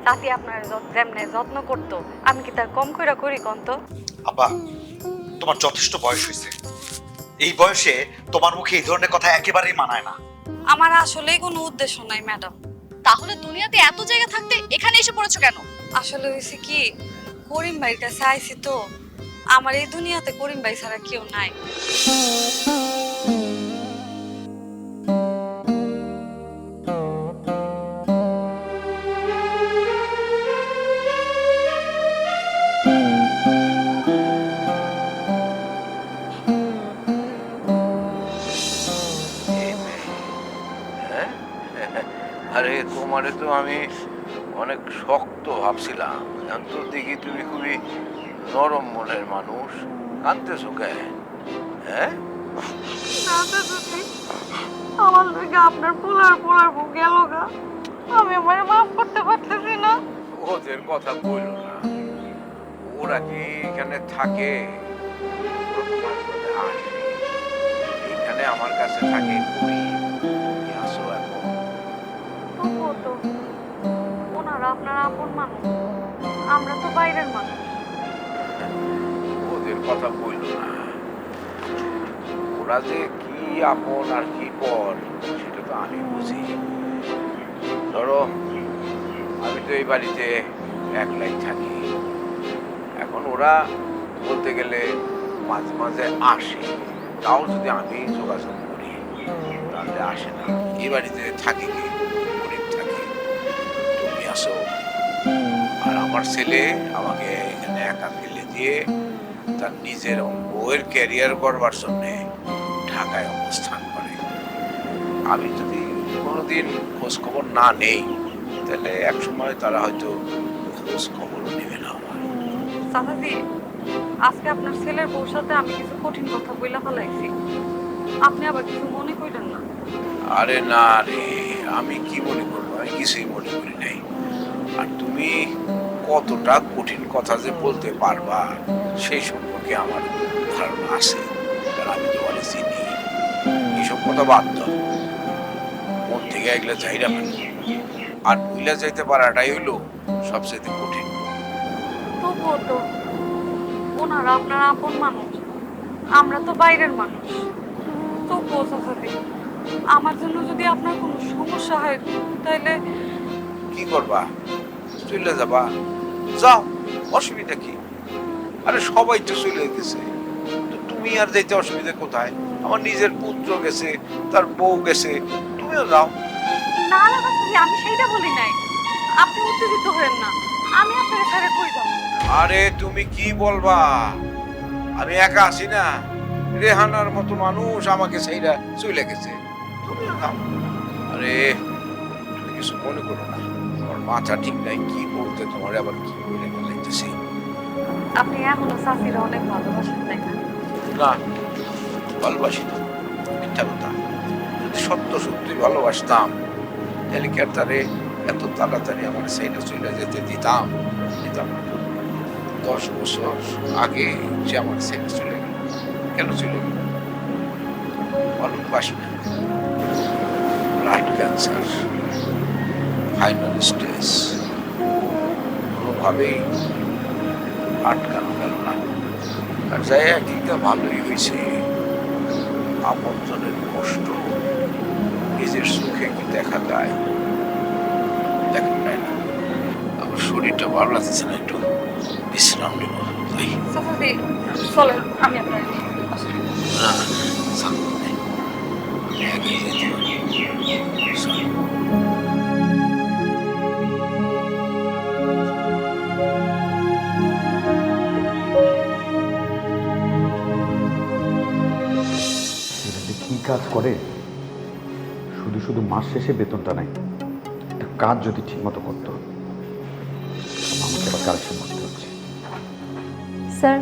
আপনি চাচি আপনার যেমনে যত্ন করতো আমি কি তার কম কইরা করি কন তো? আপা তোমার যথেষ্ট বয়স হয়েছে এই বয়সে তোমার মুখে এই ধরনের কথা একেবারেই মানায় না। আমার আসলেই কোনো উদ্দেশ্য নাই ম্যাডাম। তাহলে দুনিয়াতে এত জায়গা থাকতে এখানে এসে পড়েছো কেন? আসলে হয়েছে কি করিম ভাইয়ের কাছে আইছি তো। আমার এই দুনিয়াতে করিম ভাই ছাড়া কেউ নাই। তোমারে তো আমি অনেক শক্ত ভাবছিলাম তো দেখি তুমি খুবই নরম মনের মানুষ। কানতেছো কেন? হ্যাঁ? আমার লগে আপনার পোলার পোলার বউ গেল গা। আমি আমার মাফ করতে পারতেছি না। ওদের কথা বইল না। ওরা কি এখানে থাকে। এখানে আমার কাছে থাকে। তো ওনারা আপনার আপন মানুষ। আমরা তো বাইরের মানুষ। ওদের কথা বইল না। ওরা যে কি আপন আর কি পর সেটা তো আমি বুঝি। ধরো, আমি তো এই বাড়িতে একলাই থাকি। এখন ওরা বলতে গেলে মাঝে মাঝে আসে। তাও যদি আমি যোগাযোগ করি, তাহলে আসে না। এই বাড়িতে থাকে কি? আসো। আর আমার ছেলে আমাকে এখানে একা ফেলে দিয়ে তার নিজের বউয়ের ক্যারিয়ার করবার জন্য ঢাকায় অবস্থান করে। আমি যদি কোনোদিন খোঁজ খবর না নেই তাহলে এক সময় তারা হয়তো খোঁজ খবরও নেবে না আমার। চাচাজি আজকে আপনার ছেলের বউর সাথে আমি কিছু কঠিন কথা বইলা ফেলাইছি। আপনি আবার কিছু মনে করেন না? আরে না রে আমি কি মনে করব? আমি কিছুই মনে করি নাই। আর তুমি কতটা কঠিন কথা যে বলতে পারবা সেই সম্পর্কে আমার ধারণা আছে। কারণ আমি তোমার চিনি। এইসব কথা বাদ দাও। মন থেকে এগুলো চাইরা ফেলো। আর ভুলে যাইতে পারাটাই হইল সবচেয়ে কঠিন। তবুও তো ওনারা আপনার আপন মানুষ। আমরা তো বাইরের মানুষ। তবুও চাচাজি আমার জন্য যদি আপনার কোনো সমস্যা হয় তাহলে কি করবা? চলে যাবা। যাও অসুবিধা কি? আরে সবাই তো চলে গেছে। তুমি আর যেতে অসুবিধা কোথায়? আমার নিজের পুত্র গেছে তার বউ গেছে তুমিও যাও। না না চাচাজি আমি সেইটা বলি নাই। আপনি উত্তেজিত হবেন না। আমি আপনার ছেড়ে কই যাব? আরে তুমি কি বলবা? আমি একা আছি না। রেহানার মতো মানুষ আমাকে সেইটা চলে গেছে। তুমিও যাও। আরে তুমি কিছু মনে করো না। মাথা ঠিক নাই কি বলতে তোমার আবার কি বলে ফেলাইতেছি? আপনি এখনও চাচিরা অনেক ভালোবাসেন তাই না? না ভালোবাসি না। মিথ্যা কথা। যদি সত্য সত্যি ভালোবাসতাম তাহলে কি আর তারে এত তাড়াতাড়ি আমার সেইটা চলে যেতে দিতাম? দিতাম দশ বছর আগে সে আমার ছেলে চলে গেল। কেন চলে গেল? ভালোবাসি না। ব্লাড ক্যান্সার ফাইনাল স্টেজ কোনোভাবেই আটকানো গেল না। আর যাই একদিকটা ভালোই হয়েছে। আপনজনের কষ্ট নিজের সুখে কি দেখা যায়। দেখা যায় না। আমার শরীরটা ভালো লাগছে না একটু। বিশ্রাম নেব। আমি আপনার না শান্তি নেই একাই কাজ করে শুধু শুধু মাস শেষে বেতনটা নেয়। একটা কাজ যদি ঠিকমতো করতো আমাকে আবার কারেকশন করতে হচ্ছে। স্যার।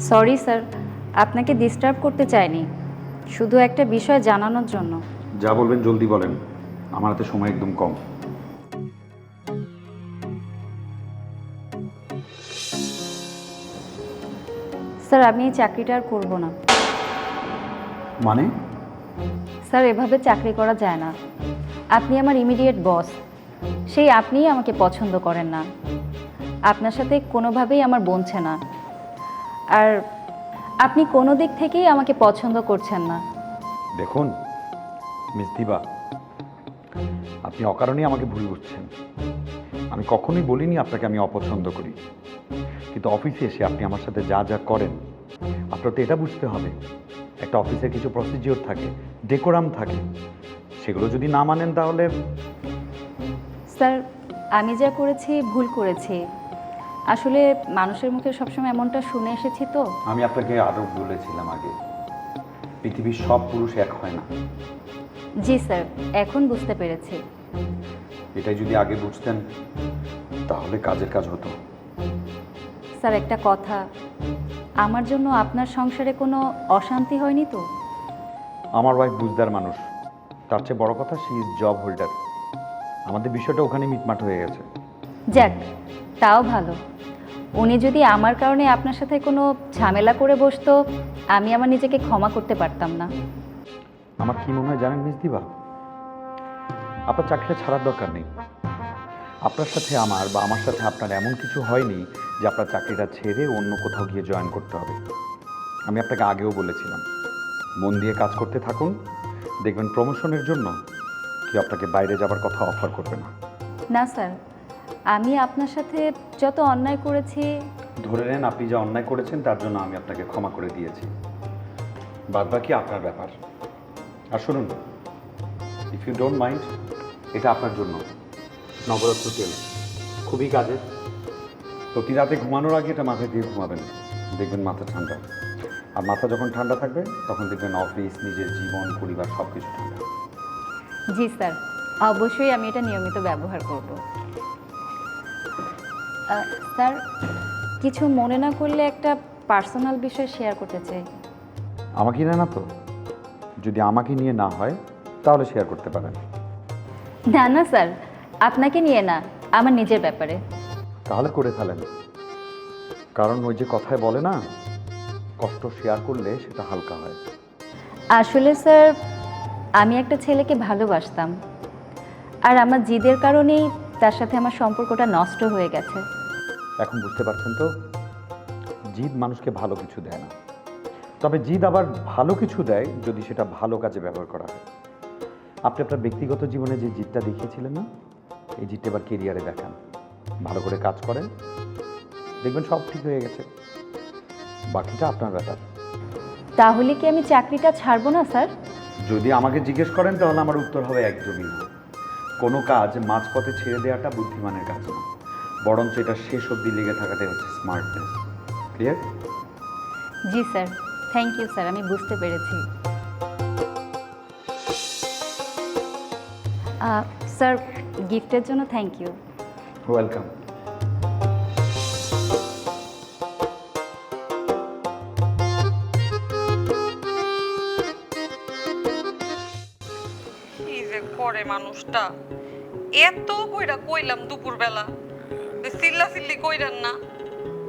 সরি স্যার আপনাকে ডিস্টার্ব করতে চাইনি। শুধু একটা বিষয় জানানোর জন্য। যা বলবেন জলদি বলেন। আমার হাতে সময় একদম কম। স্যার আমি এই চাকরিটা আর করব না। মানে? স্যার এভাবে চাকরি করা যায় না। আপনি আমার ইমিডিয়েট বস সেই আপনিই আমাকে পছন্দ করেন না। আপনার সাথে কোনোভাবেই আমার বনছে না। আর আপনি কোনো দিক থেকেই আমাকে পছন্দ করছেন না। দেখুন মিস দিবা আপনি অকারণেই আমাকে ভুল বুঝছেন। আমি কখনোই বলিনি আপনাকে আমি অপছন্দ করি। কিন্তু অফিসে এসে আপনি আমার সাথে যা যা করেন আপনার তো এটা বুঝতে হবে। একটা অফিসের কিছু প্রসিজিওর থাকে ডেকোরাম থাকে সেগুলো যদি না মানেন তাহলে স্যার আমি যা করেছি ভুল করেছি। আসলে মানুষের মুখে সবসময় এমনটা শুনে এসেছি তো। আমি আপনাকে আরও বলেছিলাম আগে পৃথিবীর সব পুরুষ এক হয় না। জি স্যার এখন বুঝতে পেরেছি। এটাই যদি আগে বুঝতেন তাহলে কাজের কাজ হতো। স্যার একটা কথা। আমার জন্য আপনার সংসারে কোনো অশান্তি হয়নি তো? আমার ওয়াইফ বুঝদার মানুষ। তার চেয়ে বড় কথা সি ইজ জব হোল্ডার আমাদের বিষয়টা ওখানে মিটমাট হয়ে গেছে। যাক তাও ভালো। উনি যদি আমার কারণে আপনার সাথে কোনো ঝামেলা করে বসতো আমি আমার নিজেকে ক্ষমা করতে পারতাম না। আমার কি মনে হয় জানেন মিস দিবা? আপনার চাকরিটা ছাড়ার দরকার নেই। আপনার সাথে আমার বা আমার সাথে আপনার এমন কিছু হয়নি যে আপনার চাকরিটা ছেড়ে অন্য কোথাও গিয়ে জয়েন করতে হবে। আমি আপনাকে আগেও বলেছিলাম মন দিয়ে কাজ করতে থাকুন দেখবেন প্রমোশনের জন্য কি আপনাকে বাইরে যাবার কথা অফার করবে না। না স্যার আমি আপনার সাথে যত অন্যায় করেছি। ধরে নেন আপনি যা অন্যায় করেছেন তার জন্য আমি আপনাকে ক্ষমা করে দিয়েছি। বাদ বাকি আপনার ব্যাপার। আর শুনুন ইফ ইউ ডোন্ট মাইন্ড এটা আপনার জন্য। নবরত্ন তেল। খুবই কাজের। প্রতি রাতে ঘুমানোর আগে এটা মাথায় দিয়ে ঘুমাবেন। দেখবেন মাথা ঠান্ডা। আর মাথা যখন ঠান্ডা থাকবে তখন দেখবেন অফিস নিজের জীবন পরিবার সব কিছু ঠান্ডা। জি স্যার। অবশ্যই আমি এটা নিয়মিত ব্যবহার করব। স্যার কিছু মনে না করলে একটা পার্সোনাল বিষয় শেয়ার করতে চাই। আমাকে নিয়ে না তো। যদি আমাকে নিয়ে না হয় তাহলে শেয়ার করতে পারেন। না না স্যার। আপনাকে নিয়ে না আমার নিজের ব্যাপারে। তাহলে করে ফেলেন। কারণ ওই যে কথায় বলে না কষ্ট শেয়ার করলে সেটা হালকা হয়। আসলে স্যার আমি একটা ছেলেকে ভালোবাসতাম। আর আমার জিদের কারণেই তার সাথে আমার সম্পর্কটা নষ্ট হয়ে গেছে। এখন বুঝতে পারছেন তো জিদ মানুষকে ভালো কিছু দেয় না। তবে জিদ আবার ভালো কিছু দেয় যদি সেটা ভালো কাজে ব্যবহার করা হয়। আপনি আপনার ব্যক্তিগত জীবনে যে জিদটা দেখিয়েছিলেন না? এই জিদটা এবার কেরিয়ারে দেখান। ভালো করে কাজ করেন। দেখবেন সব ঠিক হয়ে গেছে। বাকিটা আপনার ব্যাপার। তাহলে কি আমি চাকরিটা ছাড়বো না স্যার? যদি আমাকে জিজ্ঞেস করেন তাহলে আমার উত্তর হবে একদমই না। কোনো কাজ মাঝপথে ছেড়ে দেওয়াটা বুদ্ধিমানের কাজ না। বরঞ্চ এটা শেষ অবধি লেগে থাকাটাই হচ্ছে smartness clear G sir. Thank you sir. আমি বুঝতে পেরেছি। স্যার গিফটের জন্য থ্যাংক ইউ ওয়েলকাম কি যে করে মানুষটা। এত কইরা কইলাম দুপুরবেলা। যে চিল্লা চিল্লি কইরান না।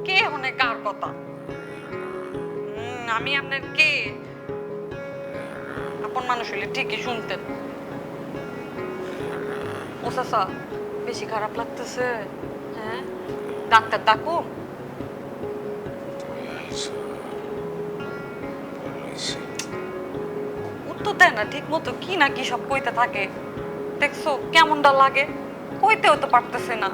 কে হনে কার কথা? হুম, আমি আপনার কে? আপন মানুষ হইলে ঠিকই শুনতেন। ও বেশি খারাপ লাগতেছে। হ্যাঁ? ডাক্তার ডাকো। উত্তর দেয় না ঠিক মতো কি না কি সব কইতে থাকে। দেখছ কেমনটা লাগে? কইতেও তো পারতেছে না।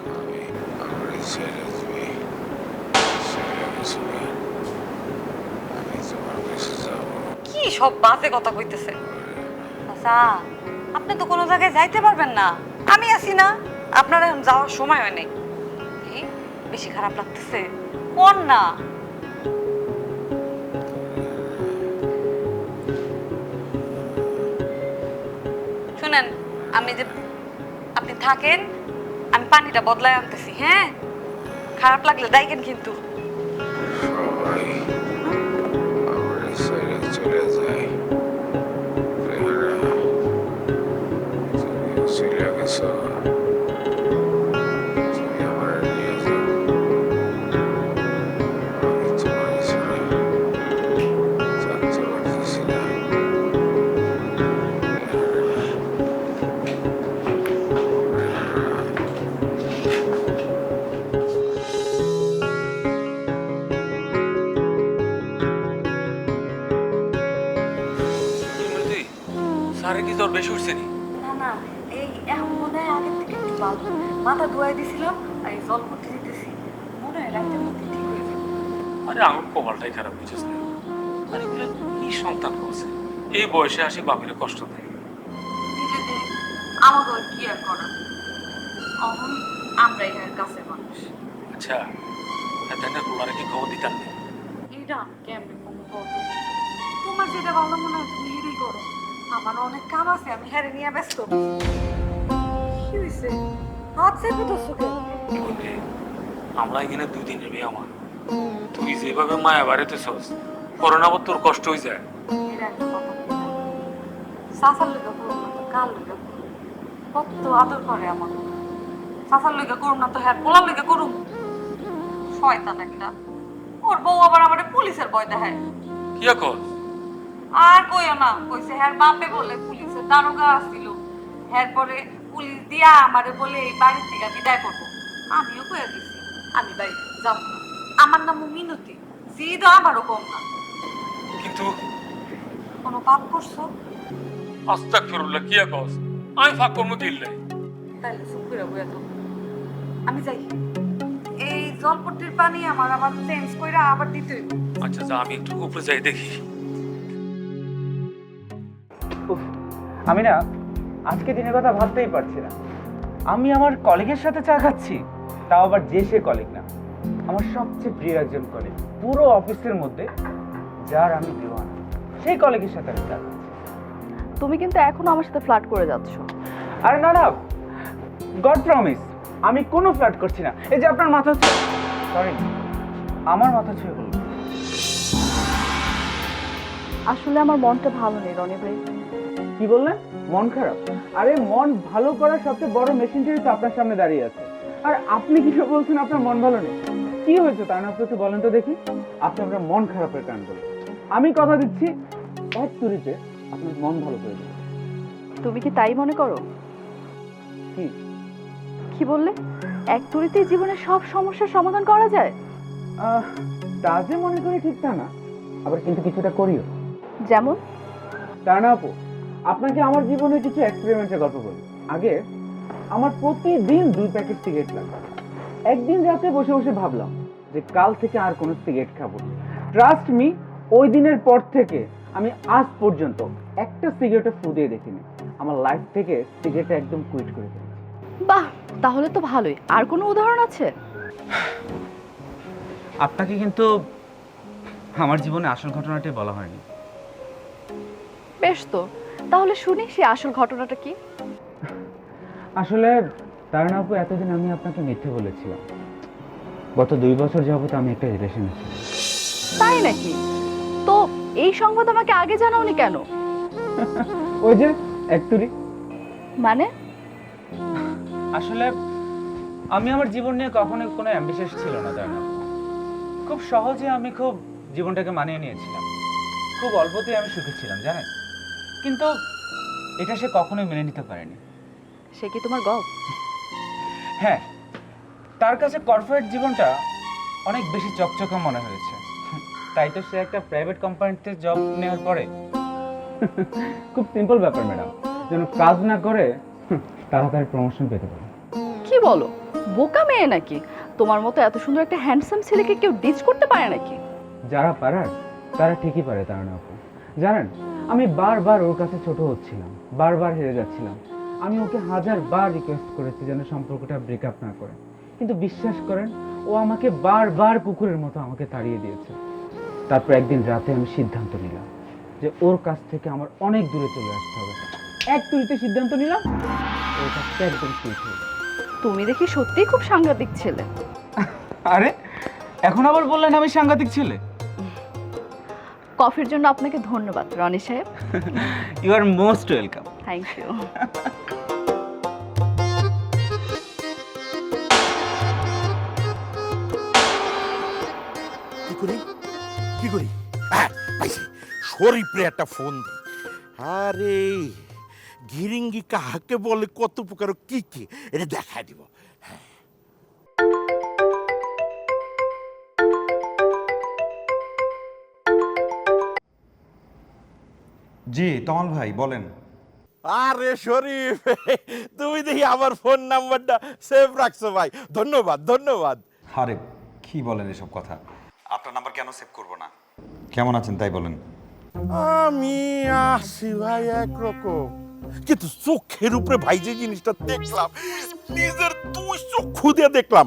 কি সব বাজে কথা কইতেছে? আচ্ছা আপনি তো কোনো জায়গায় যাইতে পারবেন না। আমি আছি না। আপনার এখন যাওয়ার সময় হয় নাই। বেশি খারাপ লাগতেছে। কোন না? শুনেন, আমি যে আপনি থাকেন, আমি পানিটা বদলায় আনতেছি হ্যাঁ? খারাপ লাগলে দেখেন কিন্তু। চলে যায়। so আরে আমার কপালটাই খারাপ বুঝছিস না আরে কি সন্তান করছে? এই বয়সে আসি বাপের কষ্ট দেয় আমাকে কি আর অহন আমরা কাছে মানুষ। আচ্ছা কি খবর দিতাম? এটা কেমনে তোমার যেটা ভালো মনে হয় তুমি করো। আমার অনেক কাম আছে আমি হেরে নিয়ে ব্যস্ত। কি হয়েছে হাত চেপে ধরছো কেন? আমরা এখানে দিনের মেয়ে আমার। তুই যেভাবে মায়া বাড়িতে সস করোনা তোর কষ্ট হয়ে যায়। না। তো কার কত আদর করে আমার। না তো হ্যাঁ পোলার লেগে করুন শয়তান একটা। ওর বউ আবার আমার পুলিশের ভয় দেখায়। কি কর আর কইও না কইছে বাপে বলে পুলিশের দারোগা আসছিল পরে পুলিশ দিয়া আমারে বলে এই বাড়ি থেকে বিদায় করব। আমিও কয়ে দিছি আমি বাড়ি যাব না। আমার নাম মিনতি জিদ আমারও কম না কিন্তু কোনো পাপ করছ? আস্তাক ফিরুল্লাহ কি কস? আমি ফাঁক কর্ম কিনলে তাইলে চুপ করে বইয়া তো আমি যাই। এই জলপট্টির পানি আমার আবার চেঞ্জ কইরা আবার দিতে হইব। আচ্ছা যা আমি একটু উপরে যাই দেখি। উফ, আমি না আজকে দিনের কথা ভাবতেই পারছি না। আমি আমার কলিগের সাথে চা খাচ্ছি তাও আবার যে সে কলিগ না। আমার সবচেয়ে প্রিয় একজন কলেজ পুরো অফিসের মধ্যে যার আমি দিওয়ানা। সেই কলিগের সাথে আমি চা তুমি কিন্তু এখনও আমার সাথে ফ্লার্ট করে যাচ্ছ। আরে না না গড প্রমিস আমি কোনো ফ্ল্যাট করছি না। এই যে আপনার মাথা সরি আমার মাথা ছুঁয়ে বলুন আসলে আমার মনটা ভালো নেই রনি ভাই। কি বললেন? মন খারাপ? আরে মন ভালো করার সবচেয়ে বড় মেশিনটাই তো আপনার সামনে দাঁড়িয়ে আছে। আর আপনি কি বলছেন আপনার মন ভালো নেই? কি হয়েছে তার না? একটু বলেন তো দেখি। আপনি আপনার মন খারাপের কারণ বলেন। আমি কথা দিচ্ছি এক তুরিতে আপনার মন ভালো করে দেবেন তুমি কি তাই মনে করো? কি? কি বললে? এক তুড়িতেই জীবনের সব সমস্যার সমাধান করা যায়? তা যে মনে করি ঠিক তা না। আবার কিন্তু কিছুটা করিও। যেমন? তা না আপু আপনাকে আমার জীবনে কিছু এক্সপেরিমেন্টের গল্প বলি। আগে আমার প্রতিদিন দুই প্যাকেট সিগারেট লাগতো একদিন রাতে বসে বসে ভাবলাম যে কাল থেকে আর কোনো সিগারেট খাব ট্রাস্ট মি ওই দিনের পর থেকে আমি আজ পর্যন্ত একটা সিগারেটও ফু দিয়ে দেখিনি। আমার লাইফ থেকে সিগারেটটা একদম কুইট করে ফেলেছি বাহ তাহলে তো ভালোই। আর কোনো উদাহরণ আছে? আপনাকে কিন্তু আমার জীবনে আসল ঘটনাটাই বলা হয়নি। বেশ তো। তাহলে শুনি সে আসল ঘটনাটা কি? আসলে তার আপু এতদিন আমি আপনাকে মিথ্যে বলেছিলাম। গত দুই বছর যাবত আমি একটা রিলেশন ছিলাম। তাই নাকি? তো এই সংবাদ আমাকে আগে জানাওনি কেন? ওই যে একটুরি মানে? আসলে আমি আমার জীবন নিয়ে কখনো কোনো অ্যাম্বিশাস ছিল না তার না খুব সহজে আমি খুব জীবনটাকে মানিয়ে নিয়েছিলাম। খুব অল্পতেই আমি সুখী ছিলাম জানেন? কিন্তু এটা সে কখনোই মেনে নিতে পারেনি। সে কি তোমার গল্প? হ্যাঁ তার কাছে কর্পোরেট জীবনটা অনেক বেশি চকচকে মনে হয়েছে। তাই তো সে একটা প্রাইভেট কোম্পানিতে জব নেওয়ার পরে। খুব সিম্পল ব্যাপার ম্যাডাম যেন কাজ না করে তাড়াতাড়ি প্রমোশন পেতে পারে। কি বলো? বোকা মেয়ে নাকি? তোমার মতো এত সুন্দর একটা হ্যান্ডসাম ছেলেকে কেউ ডিচ করতে পারে নাকি? যারা পারার তারা ঠিকই পারে তারা না জানেন আমি বারবার ওর কাছে ছোট হচ্ছিলাম বারবার হেরে যাচ্ছিলাম। আমি ওকে হাজার বার রিকোয়েস্ট করেছি যেন সম্পর্কটা ব্রেকআপ না করে। কিন্তু বিশ্বাস করেন ও আমাকে বারবার কুকুরের মতো আমাকে তাড়িয়ে দিয়েছে। তারপর একদিন রাতে আমি সিদ্ধান্ত নিলাম যে ওর কাছ থেকে আমার অনেক দূরে চলে আসতে হবে। এক তুলিতে সিদ্ধান্ত নিলাম ওর কাছ থেকে একদম হয়ে তুমি দেখি সত্যিই খুব সাংঘাতিক ছেলে। আরে এখন আবার বললেন আমি সাংঘাতিক ছেলে? কফির জন্য আপনাকে ধন্যবাদ রনি সাহেব। You are most welcome thank you কি করি? কি করি? হ্যাঁ পাইছি। শরীফরে একটা ফোন দি। আরে গিরিঙ্গি কাহাকে বলে কত প্রকার কি কি? এটা দেখায় দিব। জি তমাল ভাই বলেন। আরে শরীফ তুমি দেখি আমার ফোন নাম্বারটা সেভ রাখছো ভাই। ধন্যবাদ ধন্যবাদ। আরে কি বলেন এসব কথা? আপনার নাম্বার কেন সেভ করব না? কেমন আছেন তাই বলেন। আমি আসি ভাই একরকম। কিন্তু চোখের উপরে ভাই যে জিনিসটা দেখলাম নিজের দুই চক্ষু দিয়ে দেখলাম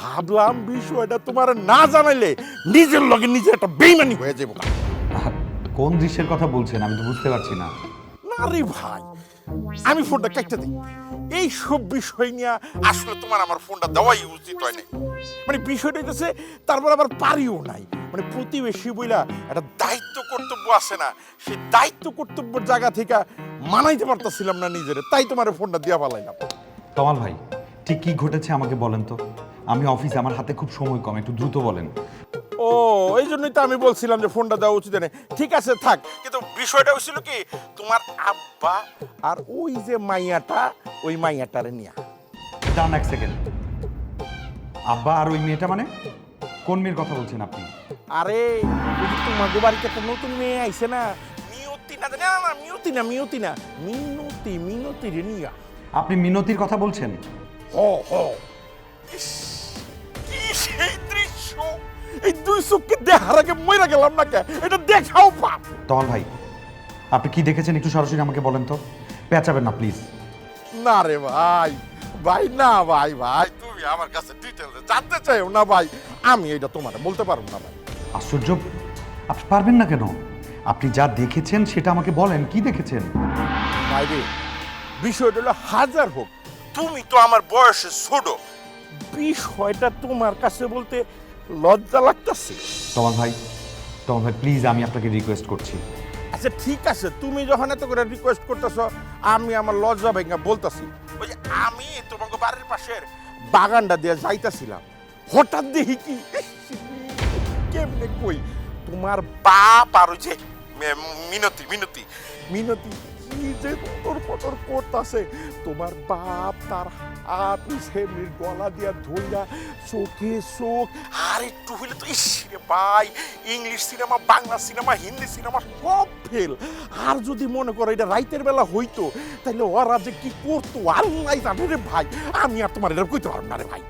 ভাবলাম বিষয়টা তোমার না জানাইলে নিজের লগে নিজে একটা বেইমানি হয়ে যাব। কোন দৃশ্যের কথা বলছেন? আমি তো বুঝতে পারছি না। না রে ভাই আমি ফোনটা কেটে দিই। এই সব বিষয় নিয়ে আসলে তোমার আমার ফোনটা দেওয়াই উচিত হয় নাই মানে বিষয়টা হইতেছে তারপর আবার পারিও নাই। মানে প্রতিবেশী বইলা একটা দায়িত্ব কর্তব্য আছে না সেই দায়িত্ব কর্তব্যের জায়গা থেকে মানাইতে পারতাছিলাম না নিজেরে। তাই তোমার ফোনটা দিয়া পালাইলাম তমাল ভাই ঠিক কি ঘটেছে আমাকে বলেন তো? আমি অফিসে আমার হাতে খুব সময় কম একটু দ্রুত বলেন। ও এই জন্যই তো আমি বলছিলাম যে ফোনটা দেওয়া উচিত নেই ঠিক আছে থাক। কিন্তু বিষয়টা হয়েছিল কি তোমার আব্বা আর ওই যে মাইয়াটা ওই মাইয়াটারে নিয়া। দাঁড়ান এক সেকেন্ড আব্বা আর ওই মেয়েটা মানে? কোন মেয়ের কথা বলছেন আপনি? আরে ওই যে তোমাদের বাড়িতে একটা নতুন মেয়ে আইছে না? মিয়তি না না না মিয়তি না মিয়তি না। মিনতি মিনতি রে নিয়া। আপনি মিনতির কথা বলছেন? হ হ। ইস, কি সেই দৃশ্য! এই দুই চোখকে দেখার আগে মইরা গেলাম না কে? এটা দেখাও পাপ। তমাল ভাই আপনি কি দেখেছেন? একটু সরাসরি আমাকে বলেন তো। পেঁচাবেন না প্লিজ না রে ভাই ভাই না ভাই ভাই তুমি আমার কাছে ডিটেলস জানতে চাইও না ভাই। আমি এটা তোমার বলতে পারব না ভাই। আশ্চর্য আপনি পারবেন না কেন? আপনি যা দেখেছেন সেটা আমাকে বলেন কি দেখেছেন? ভাই রে বিষয়টা হলো হাজার হোক তুমি তো আমার বয়সে ছোট। বিষয়টা তোমার কাছে বলতে লজ্জা লাগতেছে। তোমার ভাই তোমার ভাই প্লিজ আমি আপনাকে রিকোয়েস্ট করছি। আচ্ছা ঠিক আছে তুমি যখন এত করে রিকোয়েস্ট করতেছ আমি আমার লজ্জা ভেঙ্গা বলতাছি। ওই যে আমি তোমাকে বাড়ির পাশের বাগানটা দিয়ে যাইতাছিলাম। হঠাৎ দেখি কি কেমনে কই? তোমার বাপ আর ওই যে মিনতি মিনতি। মিনতি যে পটর পটর করতাছে। তোমার বাপ তার হাত সেমনির গলা দিয়া ধইরা চোখে চোখ, আর একটু হইলে তো ইস ভাই, English cinema, Bangla cinema, Hindi cinema সব ফেল আর যদি মনে করো এটা রাইতের বেলা হইতো তাহলে ওরা যে কি করতো? আল্লাহ জানে রে ভাই, আমি আর তোমার এটা কইতে পারব না রে ভাই।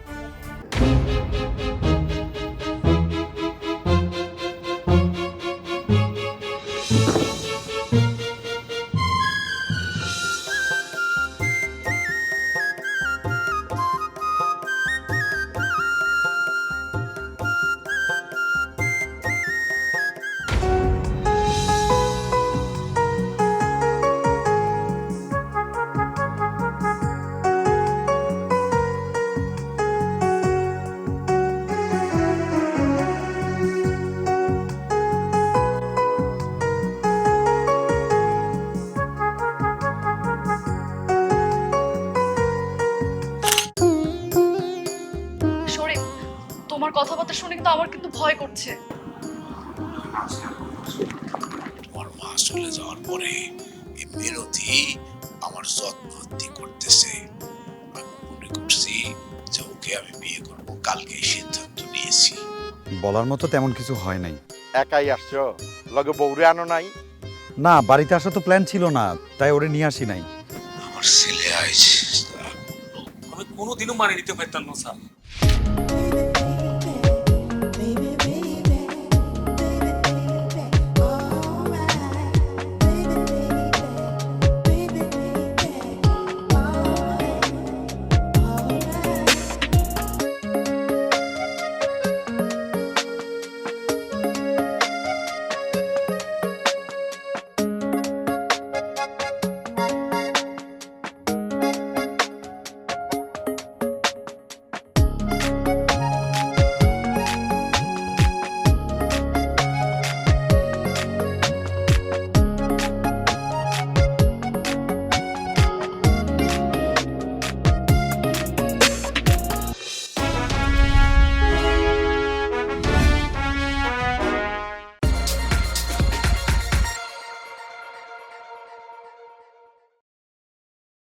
ভয় করছে। তোমার মা চলে যাওয়ার পরে এই আমার যত্নতি করতেছে। আমি মনে করছি যে ওকে আমি বিয়ে করব কালকে সিদ্ধান্ত নিয়েছি। বলার মতো তেমন কিছু হয় নাই। একাই আসছো? লগে বউরে আনো নাই? না বাড়িতে আসা তো প্ল্যান ছিল না তাই ওরে নিয়ে আসি নাই। আমার ছেলে আইস আমি কোনোদিনও মানে নিতে পারতাম না স্যার।